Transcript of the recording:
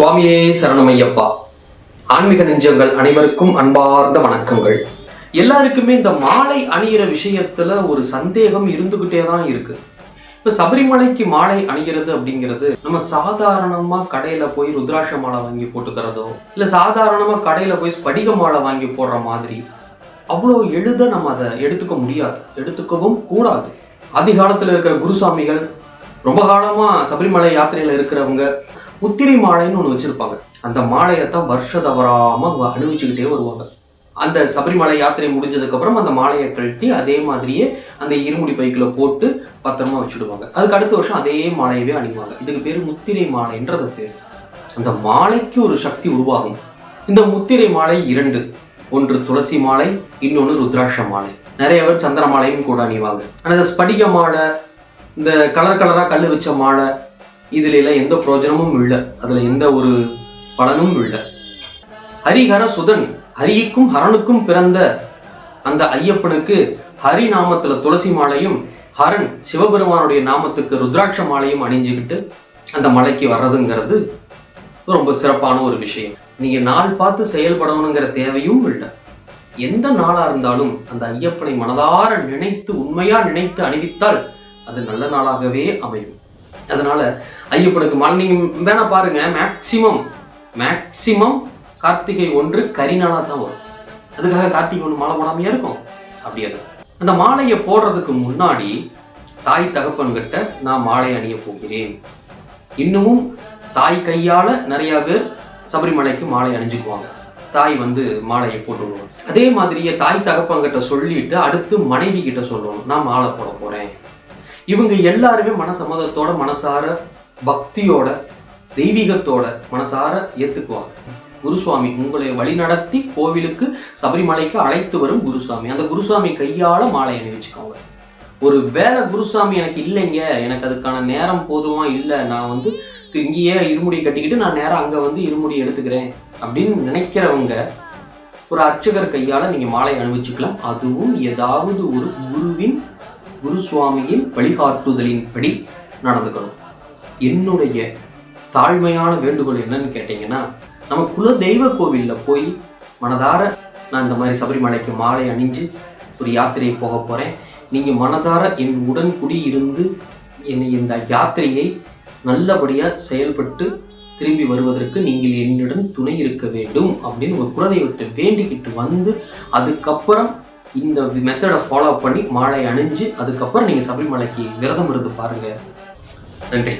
சுவாமியே சரணமையப்பா. ஆன்மீக நெஞ்சங்கள் அனைவருக்கும் அன்பார்ந்த வணக்கங்கள். எல்லாருக்குமே இந்த மாலை அணியிற விஷயத்துல ஒரு சந்தேகம் இருந்துகிட்டே தான் இருக்கு. இப்ப சபரிமலைக்கு மாலை அணிகிறது அப்படிங்கிறது நம்ம சாதாரணமா கடையில போய் ருத்ராட்ச மாலை வாங்கி போட்டுக்கிறதோ இல்ல சாதாரணமா கடையில போய் ஸ்படிக மாலை வாங்கி போடுற மாதிரி அவ்வளோ எளித நம்ம அதை எடுத்துக்க முடியாது. எடுத்துக்கவும் கூடாது. ஆதி இருக்கிற குருசாமிகள் ரொம்ப காலமா சபரிமலை யாத்திரையில இருக்கிறவங்க முத்திரை மாலைன்னு ஒன்று வச்சுருப்பாங்க. அந்த மாலையை தான் வருஷ தவறாமல் அணிவிச்சுக்கிட்டே வருவாங்க. அந்த சபரிமலை யாத்திரை முடிஞ்சதுக்கப்புறம் அந்த மாலையை கழட்டி அதே மாதிரியே அந்த இருமுடி பைக்கில் போட்டு பத்திரமா வச்சுடுவாங்க. அதுக்கு அடுத்த வருஷம் அதே மாலையவே அணிவாங்க. இதுக்கு பேர் முத்திரை மாலைன்றது பேர். அந்த மாலைக்கு ஒரு சக்தி உருவாகும். இந்த முத்திரை மாலை இரண்டு. ஒன்று துளசி மாலை இன்னொன்று ருத்ராட்ச மாலை. நிறைய பேர் சந்திர மாலையும் கூட அணிவாங்க. ஆனால் இந்த ஸ்படிக மாலை இந்த கலர் கலராக கல் வச்ச மாலை இதுல எல்லாம் எந்த பிரயோஜனமும் இல்லை. அதுல எந்த ஒரு பலனும் இல்லை. ஹரிஹர சுதன் ஹரிக்கும் ஹரனுக்கும் பிறந்த அந்த ஐயப்பனுக்கு ஹரி நாமத்துல துளசி மாலையும் ஹரன் சிவபெருமானுடைய நாமத்துக்கு ருத்ராட்ச மாலையும் அணிஞ்சுக்கிட்டு அந்த மலைக்கு வர்றதுங்கிறது ரொம்ப சிறப்பான ஒரு விஷயம். நீங்க நாள் பார்த்து செயல்படணுங்கிற தேவையும் இல்லை. எந்த நாளா இருந்தாலும் அந்த ஐயப்பனை மனதார நினைத்து உண்மையா நினைத்து அணிவித்தால் அது நல்ல நாளாகவே அமையும். அதனால ஐயப்பனுக்கு மாலை நீங்கள் வேணால் பாருங்கள் மேக்சிமம் மேக்சிமம் கார்த்திகை ஒன்று கரிநாளாக தான் வரும். அதுக்காக கார்த்திகை ஒன்று மாலை போடாமையாக இருக்கும்? அப்படி அந்த மாலையை போடுறதுக்கு முன்னாடி தாய் தகப்பன்கிட்ட நான் மாலை அணிய போகிறேன். இன்னமும் தாய் கையால் நிறையா பேர் சபரிமலைக்கு மாலை அணிஞ்சுக்குவாங்க. தாய் வந்து மாலையை போட்டு அதே மாதிரியே தாய் தகப்பங்கிட்ட சொல்லிட்டு அடுத்து மனைவி கிட்ட சொல்லணும். நான் மாலை போட போகிறேன் இவங்க எல்லாருமே மனசம்மதத்தோட மனசார பக்தியோட தெய்வீகத்தோட மனசார ஏற்றுக்குவாங்க குருசுவாமி உங்களை வழிநடத்தி கோவிலுக்கு சபரிமலைக்கு அழைத்து வரும் குருசாமி அந்த குருசாமி கையால் மாலை அணிவிச்சுக்கோங்க ஒரு வேலை குருசாமி எனக்கு இல்லைங்க எனக்கு அதுக்கான நேரம் போதுமா இல்லை நான் வந்து இங்கேயே இருமுடியை கட்டிக்கிட்டு நான் நேரம் அங்கே வந்து இருமுடி எடுத்துக்கிறேன் அப்படின்னு நினைக்கிறவங்க ஒரு அர்ச்சகர் கையால் நீங்கள் மாலை அணிவிச்சுக்கலாம். அதுவும் ஏதாவது ஒரு குருவின் குருசுவாமியின் வழிகாட்டுதலின்படி நடந்துக்கணும். என்னுடைய தாழ்மையான வேண்டுகோள் என்னன்னு கேட்டிங்கன்னா நம்ம குல தெய்வ கோவிலில் போய் மனதார நான் இந்த மாதிரி சபரிமலைக்கு மாலை அணிஞ்சு ஒரு யாத்திரையை போக போகிறேன் நீங்கள் மனதார என் உடன் குடி இருந்து என்னை இந்த யாத்திரையை நல்லபடியாக செயல்பட்டு திரும்பி வருவதற்கு நீங்கள் என்னுடன் துணை இருக்க வேண்டும் அப்படின்னு ஒரு குலதெய்வத்தை வேண்டிக்கிட்டு வந்து அதுக்கப்புறம் இந்த மெத்தடை ஃபாலோ பண்ணி மாலை அணிஞ்சு அதுக்கப்புறம் நீங்கள் சபரிமலைக்கு விரதம் இருந்து பாருங்கள் நன்றி.